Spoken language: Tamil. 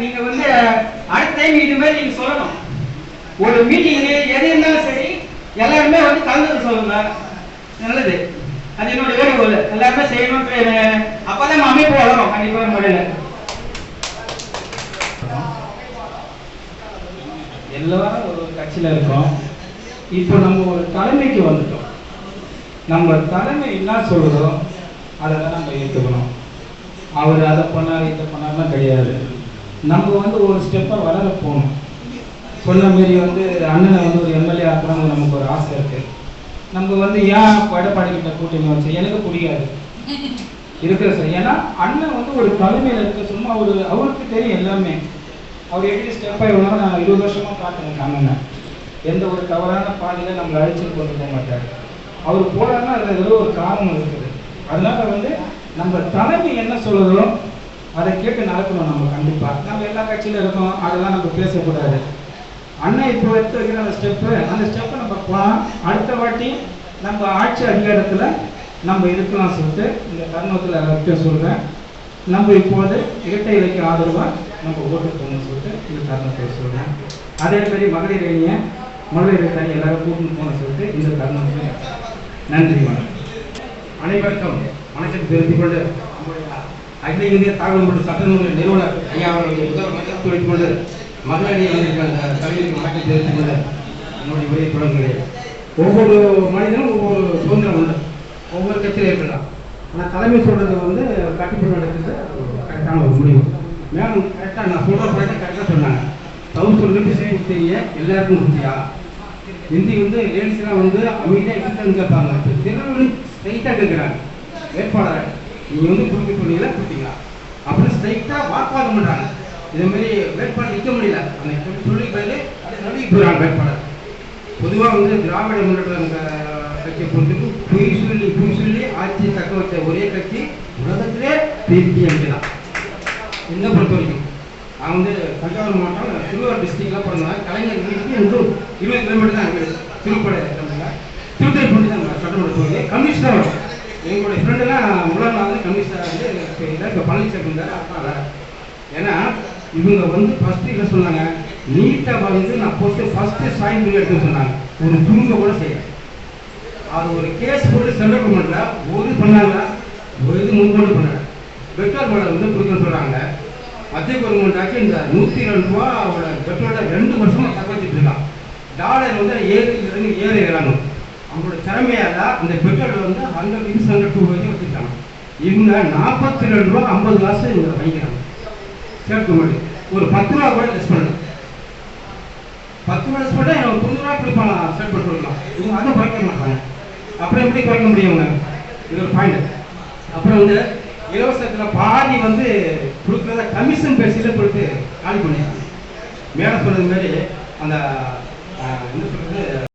நீங்க வந்து அடுத்த டைம் இது மாதிரி நீங்க சொல்லணும். ஒரு மீட்டிங் எது இருந்தாலும் சரி எல்லாருமே வந்து கலந்து சொல்லுங்க. நல்லது. அது என்னோட வேண்டுகோள் எல்லாருமே செய்யணும் அப்பதான் நம்ம அமைப்பு வளரும். கண்டிப்பாக முறையில எல்லாரும் ஒரு கட்சியில் இருக்கோம். இப்போ நம்ம ஒரு தலைமைக்கு வந்துட்டோம். நம்ம தலைமை என்ன சொல்கிறோம் அதை தான் நம்ம ஏற்றுக்கணும் அவர் அதை பண்ணார் இதை பண்ணார்லாம் கிடையாது. நம்ம வந்து ஒரு ஸ்டெப்பாக வளர போகணும். சொன்ன மாரி வந்து அண்ணனை வந்து ஒரு எம்எல்ஏ ஆக்கணும் நமக்கு ஒரு ஆசை இருக்கு. நம்ம வந்து ஏன் எடப்பாடி கூட்டணி வச்சு எனக்கு பிடிக்காது இருக்கிற சார். ஏன்னா அண்ணன் வந்து ஒரு தலைமையில் இருக்க. சும்மா ஒரு அவருக்கு தெரியும் எல்லாமே. அவர் எப்படி ஸ்டெப்பாக இவ்வளோ நான் இருபது வருஷமாக பார்த்துருக்கேன் அண்ணனை. எந்த ஒரு தவறான பாதையில நம்மளை அழைச்சிட்டு கொண்டு போக மாட்டார். அவர் போறாருன்னா அதில் ஏதோ ஒரு காரணம் இருக்குது. அதனால வந்து நம்ம தலைமை என்ன சொல்லுதோ அதை கேட்டு நடக்கணும் நம்ம கண்டிப்பாக நம்ம எல்லா கட்சியிலும் இருக்கோம். அதெல்லாம் நம்ம பேசக்கூடாது. அண்ணன் இப்போ எடுத்து வைக்கிற அந்த ஸ்டெப்பு அந்த ஸ்டெப்பை நம்ம போனால் அடுத்த வாட்டி நம்ம ஆட்சி அதிகாரத்தில் நம்ம இருக்கலாம் சொல்லிட்டு இந்த தருணத்தில் வைக்க சொல்கிறேன் நம்ம இப்போது இரட்டை இலைக்கு ஆதரவாக நம்ம ஓட்டு போகணும்னு சொல்லிட்டு இந்த தருணத்தில் சொல்கிறேன் அதே மாதிரி மகளிர் அணியை மகளிர் அணி எல்லாரும் கூட்டணும் போகணும்னு சொல்லிட்டு இந்த தருணத்தில் நன்றி வணக்கம். அனைவருக்கும் வணக்கத்தை தெரிந்து கொண்டு நம்முடைய அகில இந்திய தகவல் மற்றும் சட்டநூல் நிறுவனர் ஐயா அவர்களுடைய முதல் வணக்கத்தை கொண்டு மகளிர் அந்த கவிதைக்கு வணக்கம் தெரிவித்துக் கொண்டு என்னுடைய உரையை தொடங்குகிறேன் ஒவ்வொரு மனிதனும் ஒவ்வொரு சுதந்திரம் உண்டு. ஒவ்வொரு கட்சியில் இருக்கலாம். ஆனால் தலைமை சொல்றது வந்து கட்டுப்பட்டு நடக்கிறது. கரெக்டான ஒரு முடிவு. மேலும் கரெக்டாக நான் சொல்கிற பாயிண்ட் கரெக்டாக சொன்னாங்க. தௌசண்ட் ருபீஸ் கொடுத்தீங்க எல்லாருக்கும் உறுதியா ஹிந்தி வந்து லேடிஸ்லாம் வந்து அமைதியாக இருக்குன்னு கேட்பாங்க. திருநெல்வேலி ஸ்ட்ரைட்டாக கேட்குறாங்க வேட்பாளர். நீங்கள் வந்து கொடுக்க சொன்னீங்களா கொடுத்தீங்களா அப்படின்னு ஸ்ட்ரைட்டாக வாக்குவாதம் பண்ணுறாங்க இதே மாதிரி வேட்பாளர் நிற்க முடியல. அந்த சொல்லி பயிலே அதை நடுங்கி போயிடறாங்க வேட்பாளர். பொதுவாக வந்து திராவிட முன்னேற்ற கட்சியை பொறுத்துக்கு பொய் சொல்லி பொய் சொல்லி ஆட்சியை தக்க வச்ச ஒரே கட்சி உலகத்திலே பிபிஎம்கே தான். என்ன பொறுத்த வரைக்கும் நான் வந்து தஞ்சாவூர் மாவட்டம் திருவாரூர் டிஸ்ட்ரிக்ட்ல பிறந்தேன் கலைஞர் வீட்டுக்கு இன்னும் இருபது கிலோமீட்டர் தான் வீடு திருப்படை பண்ணி தான் சட்டமன்ற தொகுதி கம்யூனிஸ்ட் வரும். எங்களுடைய ஃப்ரெண்டெல்லாம் முதல் நாள் கம்யூனிஸ்டாக வந்து இப்போ இப்போ பழனிசாமி இருந்தார் அப்பா வேற ஏன்னா இவங்க வந்து ஃபஸ்ட்டு என்ன சொன்னாங்க? நீட்டாக வந்து நான் போட்டு ஃபஸ்ட்டு சைன் பண்ணி எடுத்து சொன்னாங்க. ஒரு துருங்க கூட செய்யல. அது ஒரு கேஸ் போட்டு சென்ட்ரல் கவர்மெண்ட்டில் ஒரு பண்ணாங்க ஒரு இது முன்கொண்டு பண்ணல. பெட்ரோல் மாடல் வந்து கொடுக்கணும்னு சொல்கிறாங்க மத்திய கவர்மெண்டாக்கு இந்த நூற்றி ரெண்டு ரூபா அவரோட பெட்ரோலை ரெண்டு வருஷமாக தக்க வச்சுட்டு இருக்கான். டாலர் வந்து ஏறி ஏறி இறங்கும் அவங்களோட திறமையால அந்த பெட்ரோல் வந்து ஹண்ட்ரட் இன்ஸ் ஹண்ட்ரட் டூ வரைக்கும் வச்சுருக்காங்க. இவங்க நாற்பத்தி ரெண்டு ரூபா ஐம்பது காசு இவங்க வாங்கிக்கிறாங்க. சேர்க்க முடியும் ஒரு பத்து ரூபா கூட லெஸ் பண்ணலாம் பத்து ரூபா லெஸ் பண்ணால் எனக்கு தொண்ணூறு ரூபா கொடுப்பாங்க செட் பெட்ரோல்லாம் இவங்க அதை குறைக்க மாட்டாங்க. அப்புறம் எப்படி குறைக்க முடியும் இவங்க? இது ஒரு பாயிண்ட் அப்புறம் வந்து இலவசத்தில் பாதி வந்து கொடுக்குறத கமிஷன் பேசியில் கொடுத்து காலி பண்ணிடுறாங்க. மேலே சொன்னது மாதிரி அந்த என்ன சொல்கிறது